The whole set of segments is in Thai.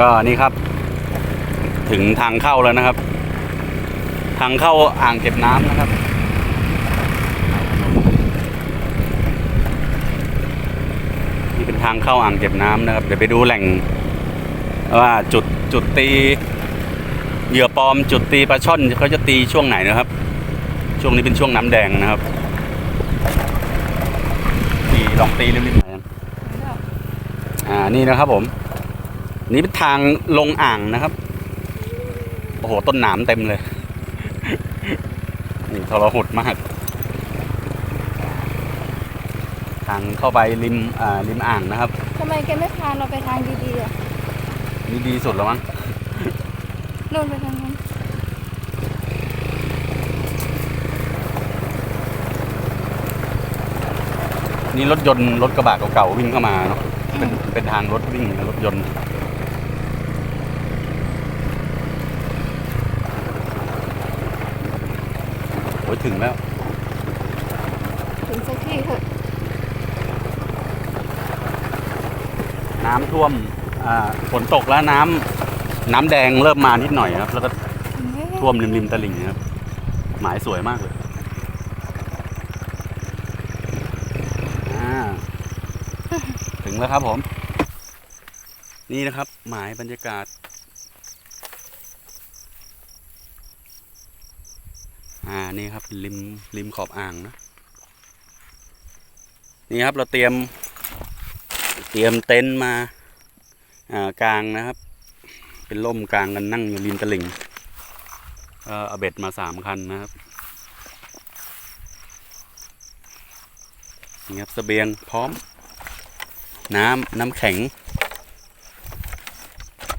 ก็นี่ครับ ถึงทางเข้าแล้วนะครับ ทางเข้าอ่างเก็บน้ำนะครับนี่เป็นทางเข้าอ่างเก็บน้ำนะครับ เดี๋ยวไปดูแหล่งว่าจุดจุดตีเหยื่อปลอมจุดตีปลาช่อนเขาจะตีช่วงไหนนะครับ ช่วงนี้เป็นช่วงน้ำแดงนะครับตีลองตีเริมๆหน่อยนะอ่านี่นะครับผม นี่เป็นทางลงอ่างนะครับ โอ้โห ต้นหนามเต็มเลย นี่ทรหดมาก ทางเข้าไปริมอ่าริมอ่างนะครับ ทำไมแกไม่พาเราไปทางดีๆอะนี่ดีสุดแล้วมั้งนู่นไปทางนั้นนี่รถยนต์รถกระบะเก่าๆวิ่งเข้ามาเนาะเป็นเป็นทางรถวิ่งรถยนต์ อ้ยถึงแล้ว ถึงสักที่เถอะน้ำท่วมอ่าฝนตกแล้วน้ำน้ำแดงเริ่มมานิดหน่อยครับ แล้วก็ถึงแล้วท่วมริมริมตลิ่งนะครับ หมายสวยมากเลยอ่าถึงแล้วครับผม นี่นะครับ หมายบรรยากาศ อ่านี่ครับริมริมขอบอ่างนะนี่ครับเราเตรียม เตรียมเต็นท์มาอ่ากลางนะครับ เป็นร่มกลางกันนั่งอยู่ริมตลิ่งเอ่อเอาเบ็ดมาสามคันนะครับนี่ครับเสบียงพร้อม น้ำน้ำแข็ง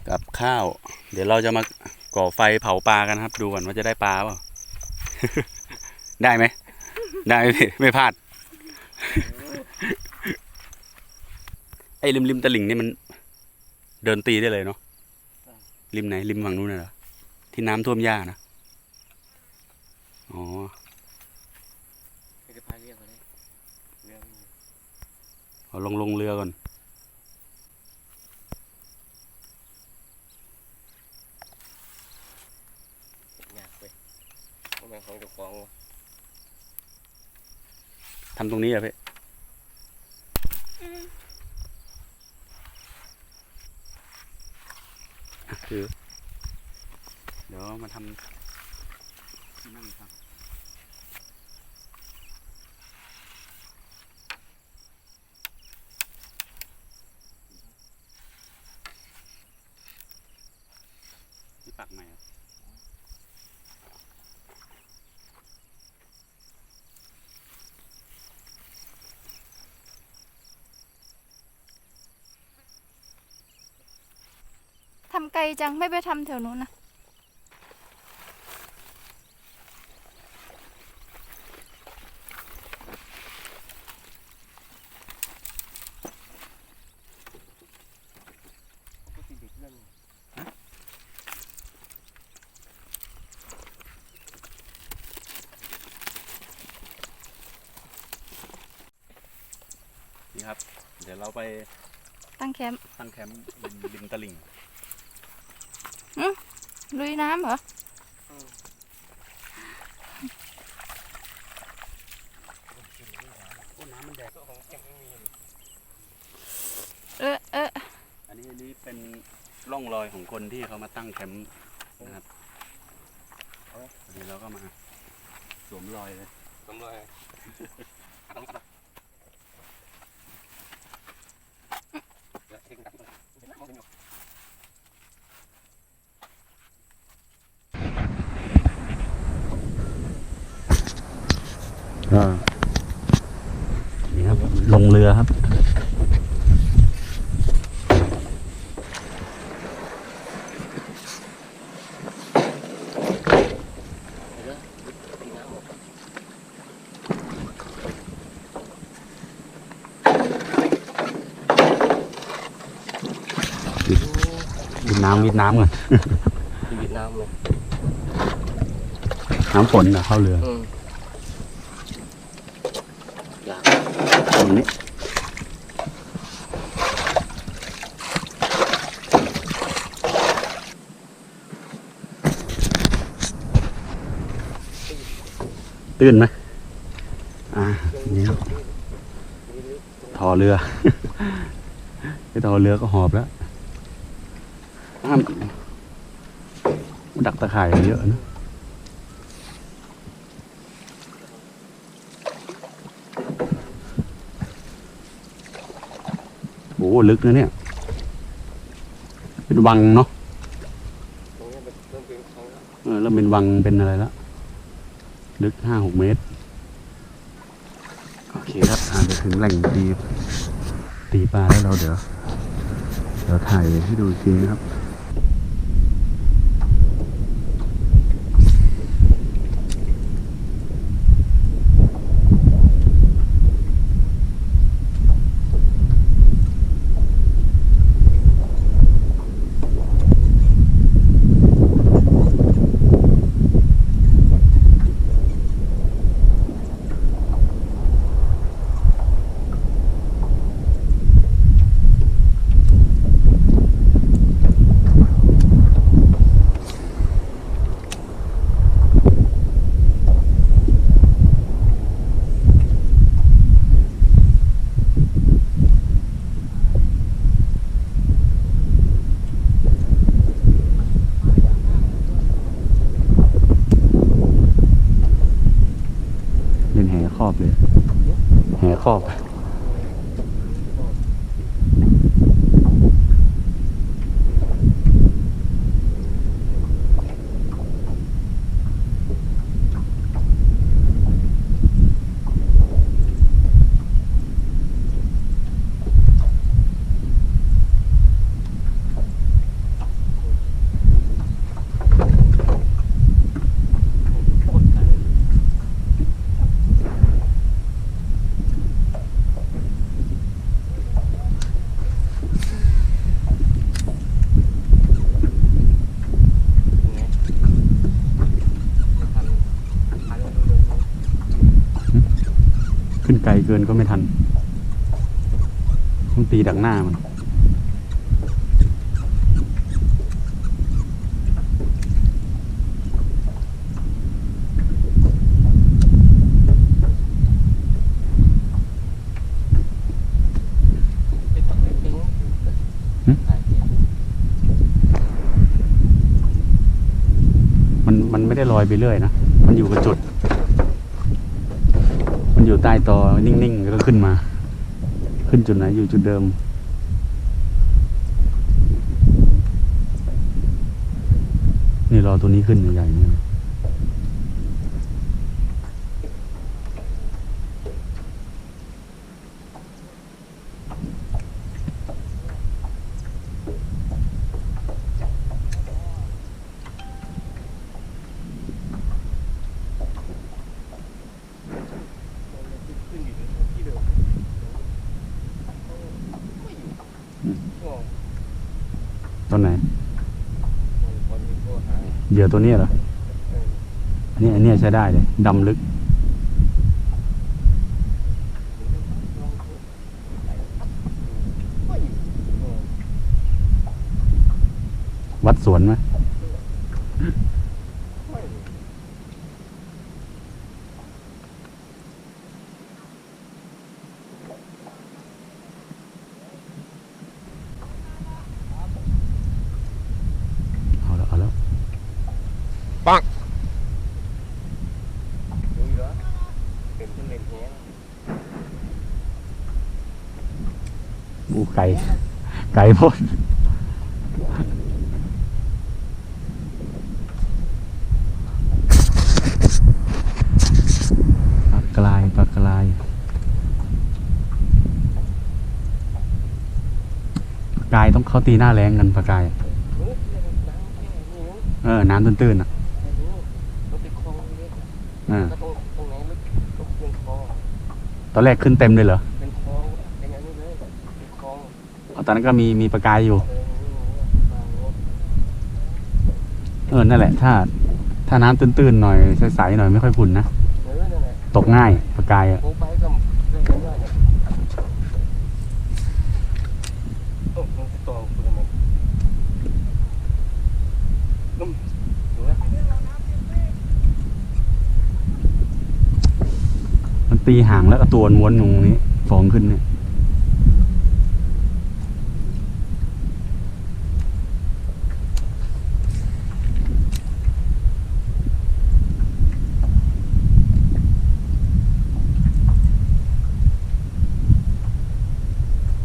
กับข้าว เดี๋ยวเราจะมาก่อไฟเผาปลากันครับ ดูก่อนว่าจะได้ปลาเปล่า ได้ไหม ได้ไหมพี่ไม่พลาด ไอ้ริมริมตลิ่งนี่มัน เดินตีได้เลยเนาะ ริมไหน ริมฝั่งนู้นน่ะเหรอ ที่น้ำท่วมหญ้านะ อ๋อไม่ได้พายเรียกมาเลยเรือไม่มีเอาลงลงเรือก่อน ยากเว้ยเพราะ แม่ของเจ้าของวะทำตรงนี้เหรอพี่คือ เดี๋ยวมาทำนั่งครับ ที่ปักใหม่เหรอ ทำไกลจังไม่ไปทำแถวนู้นนะก็ติดเด็กเรื่องนี่ครับ เดี๋ยวเราไปตั้งแคมป์ตั้งแคมป์ริมริมตลิ่ง ลุยน้ำเหรอโอ้น้ำมันแดดของแกไม่มีเออเอออันนี้อันนี้เป็นร่องรอยของคนที่เขามาตั้งแคมป์นะครับอันนี้เราก็มาสวมรอยเลยสำรอย น้ำวิดน้ำก่อนวิดน้ำเลยน้ำฝนนะเข้าเรือตรงนี้ตื้นไหมอ่า นี่ครัทอเรือ ไอ้ทอเรือก็หอบแล้ว อ้ามดักตะข่ายเยอะนะโอ้ลึกนะเนี่ย เป็นวังเนาะเออแล้วเป็นวังเป็นอะไรละลึกห้าหกเมตร โอเคครับอานไปถึงแหล่งตีตีปลาแล้วเราเดี๋ยว เดี๋ยวถ่ายให้ดูอีกทีนะครับ แห่ ไกลเกินก็ไม่ทัน ต้องตีดักหน้ามัน มันมันไม่ได้ลอยไปเรื่อยนะ มันอยู่กับจุดมัน อยู่ใต้ตอนิ่งๆ ก็ขึ้นมา ขึ้นจุดไหนอยู่จุดเดิม นี่รอตัวนี้ขึ้นใหญ่ๆนี่ ไหนเหยื่อตัวนี้เหรออันนี้อันนี้ใช้ได้เลยดำลึก วัดสวนไหมเอาแล้วเอาแล้ว อู ไก่ไก่พ่นปลากรายปลากรายปลากายต้องเขาตีหน้าแรงกันปลากาย เออ น้ำตื้นๆอะเออตอนแรกขึ้นเต็มเลยเหรอ ตอนนั้นก็มีมีปลากายอยู่ เออนั่นแหละ ถ้า ถ้าน้ำตื้นๆหน่อยใสๆหน่อยไม่ค่อยขุ่นนะตกง่ายปลากายอะกายมันตีห่างแล้วก็ตัวม้วนตรงนี้ฟองขึ้นเนี่ย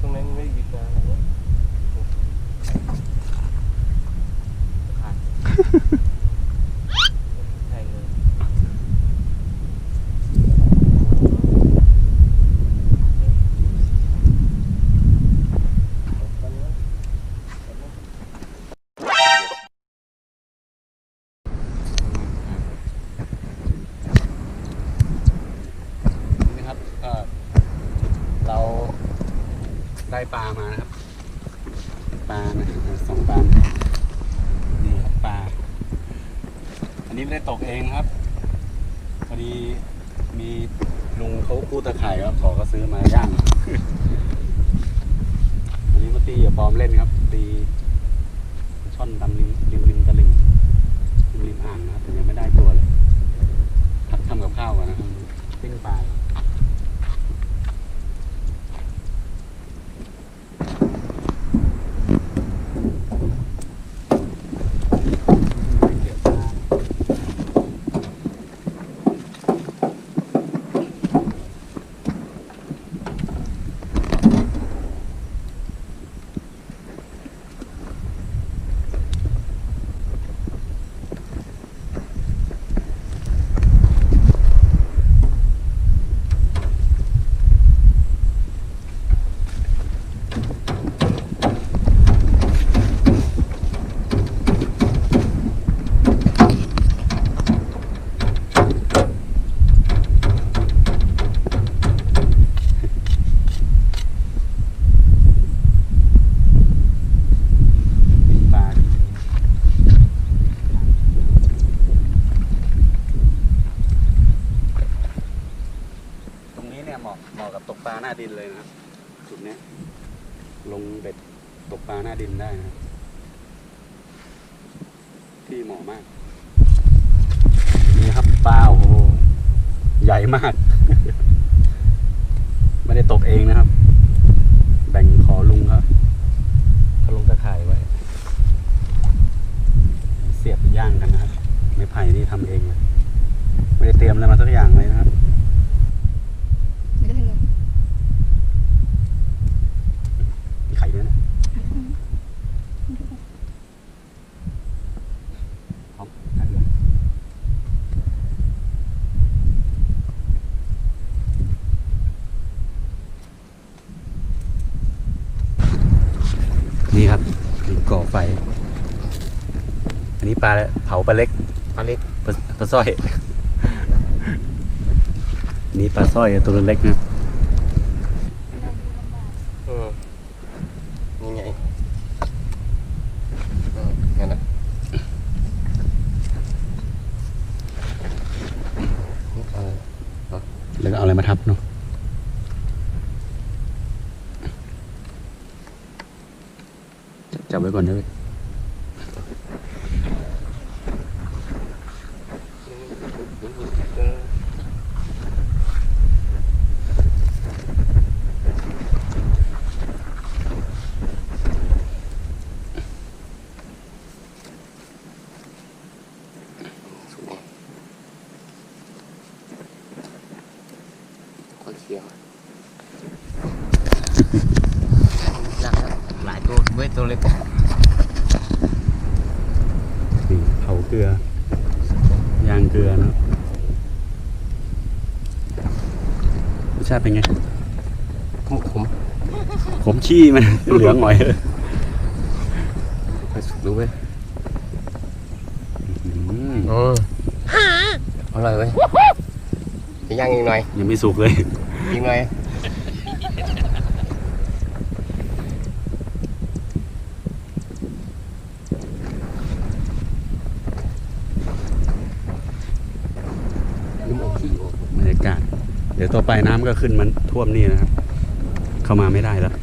ตรงนั้นไม่ยึดนะขาดใช่เลย นี่นะครับก็เรา ได้ปลามานะครับ ปลานะสองปลานี่ครับปลา อันนี้ไม่ได้ตกเองครับ พอดีมีลุงเขากู้ตะข่ายครับขอก็ซื้อมาย่าง อันนี้มาตีอย่าปลอมเล่นครับ ตีช่อนตามริมริมริมตะลิงริมริมอ่างนะครับแต่ยังไม่ได้ตัวเลยทักทำกับข้าวกันนะครับปิ้งปลา ปิ้งปลาตรงนี้เนี่ยเหมาะเหมาะกับตกปลา หน้าดินเลยนะครับจุดเนี้ย ลงเบ็ดตกปลาหน้าดินได้นะครับที่เหมาะมาก นี่ครับปลาโอ้โหใหญ่มาก ไม่ได้ตกเองนะครับ แบ่งขอลุงครับเขาลงตะข่ายไว้ เสียบไปย่างกันนะครับ ไม้ไผ่นี่ทำเองเลยไม่ได้เตรียมอะไรมาสักอย่างเลยนะครับ ไม่ได้ถึง มีไข่ด้วยนะพร้อมถ่ายด้วยนี่ครับนี่ก่อไฟ อันนี้ ปลาแล้วเผาปลาเล็กปลาเล็กปลาปลาสร้อย นี่ปลาสร้อยตัวเล็กนะอืมนี่ไงอืมงั้นนะเออแล้วก็เอาอะไรมาทับเนาะจับไว้ก่อนนะเว้ย เออ ขอเชียวหนักแล้วหลายตัวเว้ยตัวเล็กนี่เผาเกลือย่างเกลือนะรสชาติเป็นไงขมขมขมขี้มัน เหลืองหน่อยเลยไปสุกดูเว้ยอืมเอออร่อยเว้ยจะย่างอีกหน่อยยังไม่สุกเลยอีกหน่อย น้ำออกขี้ออกบรรยากาศ เดี๋ยวต่อไปน้ำก็ขึ้นมันท่วมนี่นะครับ เข้ามาไม่ได้แล้ว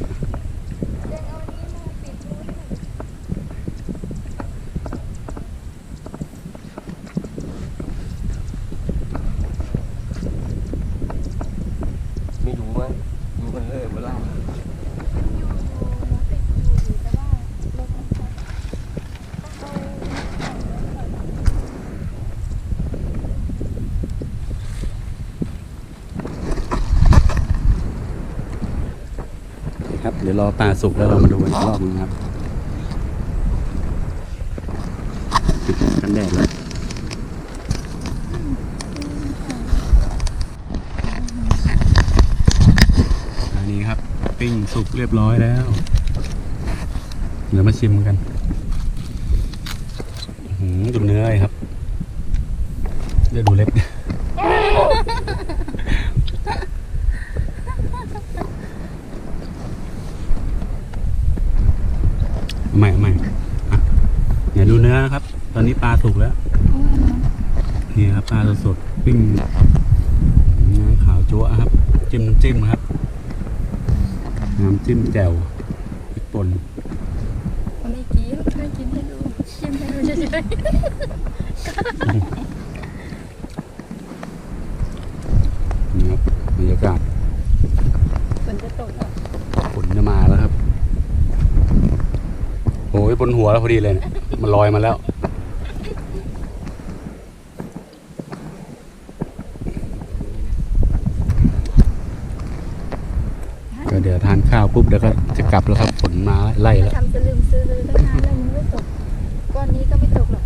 อปลาสุกแล้วเรามาดูกันอีกรอบนึงครับกันแดดแล้วอันนี้ครับปิ้งสุกเรียบร้อยแล้ว เดี๋ยวมาชิมกันหือดูเนื้อเลยครับ เดี๋ยวดูเล็บ ใหม่ใหม่อะเดี๋ยวดูเนื้อนะครับ ต อนนี้ปลาสุกแล้วนี่ครับปลาสดๆปิ้งเนื้อขาวจั๊วะครับ จิ้มน้ำจิ้มครับ น้ำจิ้มแจ่วพริกป่นไม่กินไม่กินให้ดูชิมให้ดูเฉยนี่ครับบรรยากาศๆฝนจะตกอะฝนจะมาแล้วครับโอ้ยบนหัวเราพอดีเลยเนี่ยมันลอยมาแล้ว ก็เดี๋ยวทานข้าวปุ๊บเดี๋ยวก็จะกลับแล้วครับฝนมาไล่แล้ว ทำสลืมซื้อเลยตั้งนานแล้วมันไม่ตกก้อนนี้ก็ไม่ตกหรอก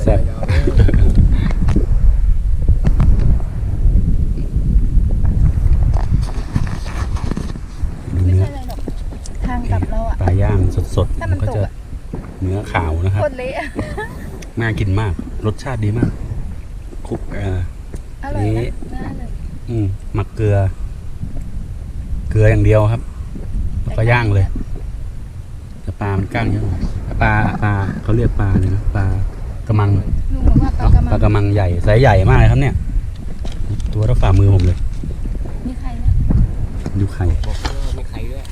แซ่บดู ไม่ เนื้อ ใช่อะไรหรอกทางกลับเราอะ ปลาย่างสด ถ้ามัน ๆก็ ตก จะ อะ เนื้อขาวนะครับ โคตร เละอะน่ากินมาก รสชาติดีมากคลุกเอ่ออร่อยนี่นะน่าเลยอืมหมักเกลือ เกลืออย่างเดียวครับแล้วก็ย่างเลยแต่ปลา มันก้างเยอะหน่อยปลาปลาเขาเรียกปลาเลยนะปลากระมังลุงบอกว่าปลาเนาะกระปลากมังระมังใหญ่ไซส์ใหญ่มากเลยครับเนี่ย ตัวเท่าฝ่ามือผมเลย มีใครนะดูไข่บอกว่ามีไข่ด้วย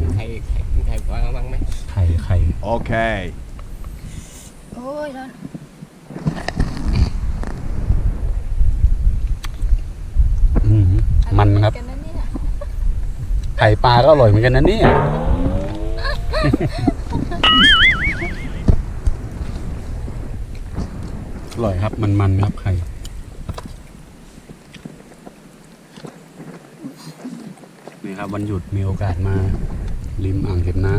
มีไข่ไข่มีไข่วางบ้างไหมไข่ไข่ Okay. โอ้ยร้อนอืมมันครับกันนะเนี่ยไข่ปลาก็อร่อยเหมือนกันนะเนี่ย อร่อยครับ มันๆครับไข่นี่ครับวันหยุดมีโอกาสมา ริมอ่างเก็บน้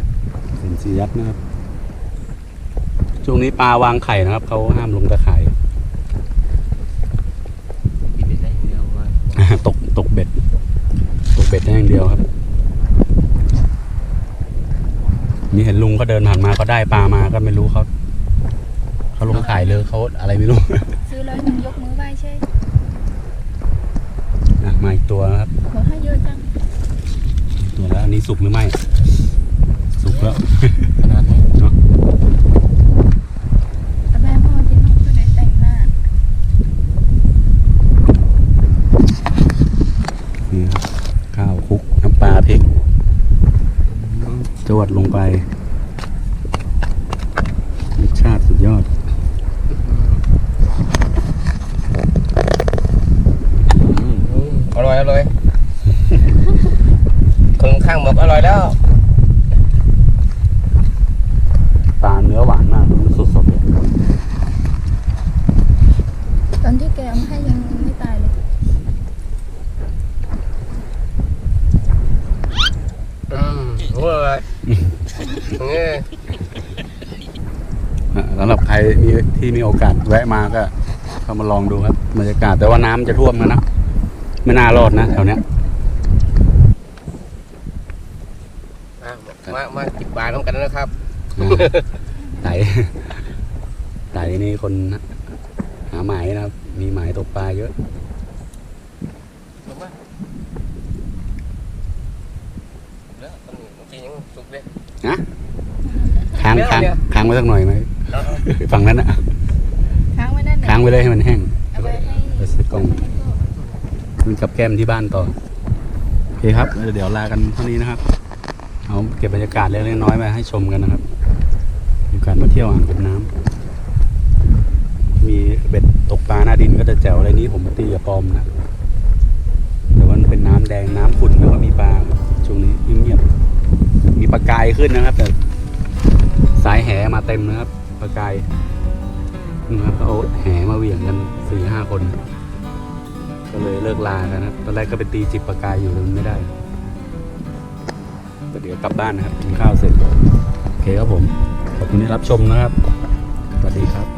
ำสินสียัดนะครับ ช่วงนี้ปลาวางไข่นะครับเขาห้ามลงตะข่ายกินได้อย่างเดียวว่าตกตกเบ็ด ตกเบ็ดได้อย่างเดียวครับ มีเห็นลุงก็เดินผ่านมาก็ได้ปลามาก็ไม่รู้เขาเขาลงขายเลยเขาอะไรไม่รู้ ซื้อร้อยหนึ่งยกมือไหว้ใช่อะมาอีกตัวนะครับบอกให้เยอะจัง ตัวแล้วอันนี้สุกหรือไม่ สุกแล้ว ขนาดนี้ เนาะ แต่แม่พ่อกินนกตัวไหนแต่งหน้า นี่ครับข้าวคลุก น้ำปลาพริกจวดลงไปรสชาติสุดยอด อร่อยอร่อยคนข้างบอกอร่อยแล้ว ปลาเนื้อหวานมากมันสดๆเลย ตอนที่แกเอามาให้ยังไม่ตายเลย อืมโอ้ยเงี้ย อะสำหรับใครมีที่มีโอกาสแวะมา ก็เข้ามาลองดูครับบรรยากาศแต่ว่าน้ำจะท่วมกันนะไม่น่ารอดนะแถวเนี้ยอะมามาจิบบาทน้ำกันนะครับอ่าไต่ไต่นี่คนหาหมายนะครับ มีหมายตกปลาเยอะถูกไหมแล้วตอนนี้จริงๆยังสุกเลยค้างเดี๋ยวค้างเดี๋ยวค้างไว้สักหน่อยไหมแล้วฝั่งนั้นอะค้าง ไว้นั่นค้างไว้เลยให้มันแห้งเอาไว้ให้ไปซื้อกล้องมันกับแก้มที่บ้านต่อโอเคครับ เดี๋ยวลากันเท่านี้นะครับ เอาเก็บบรรยากาศเล็กๆน้อยๆมาให้ชมกันนะครับมีการมาเที่ยวอ่างเก็บน้ำมีเบ็ดตกปลาหน้าดินก็จะแจ๋วอะไรนี้ผมตีกับปอมนะแต่ว่ามันเป็นน้ำแดงน้ำขุ่นแล้วก็มีปลาช่วงนี้เงียบๆมีปลากายขึ้นนะครับ แต่สายแหมาเต็มนะครับปลากาย นะครับเขาเอาแหมาเหวี่ยงกันสี่ห้าคน ก็เลยเลิกลากันนะตอนแรกก็ไปตีจิบปากกายอยู่แต่มันไม่ได้ก็เดี๋ยวกลับบ้านนะครับกินข้าวเสร็จโอเคครับผมขอบคุณที่รับชมนะครับสวัสดีครับ